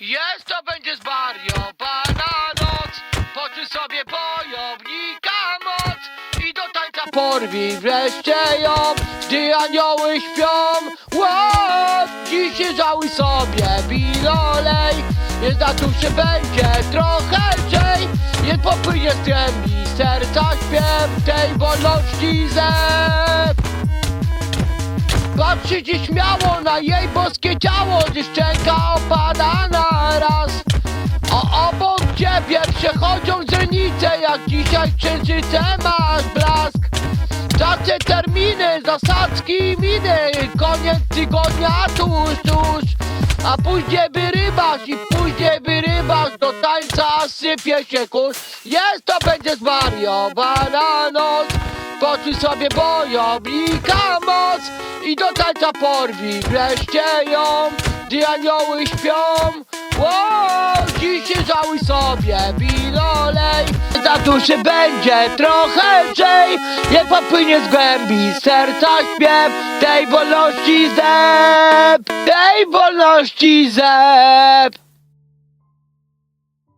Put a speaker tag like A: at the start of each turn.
A: Jest to będzie zwariowana noc. Poczuj sobie bojownika moc. I do tańca porwij wreszcie ją. Gdy anioły śpią Wow! Dziś żałuj sobie. Bilolej Jest na duszy będzie trochę lżej. Jest popłynie z trębi serca śpiew Tej wolności zep Patrzycie śmiało na jej boskie ciało, gdy szczęka opada ciebie przechodzą źrenice, jak dzisiaj księżyce masz blask. Czasy terminy, zasadzki miny, koniec tygodnia tuż, tuż. A później wyrybasz i później wyrybasz, do tańca sypie się kurz. Jest to będzie zwariowana noc, poczuj sobie bojownika moc. I do tańca porwij wreszcie ją, gdy anioły śpią. Wow, żałuj sobie winolej Za duszy będzie trochę lżej. Jak popłynie z głębi serca śpiew. Tej wolności zep Tej wolności zep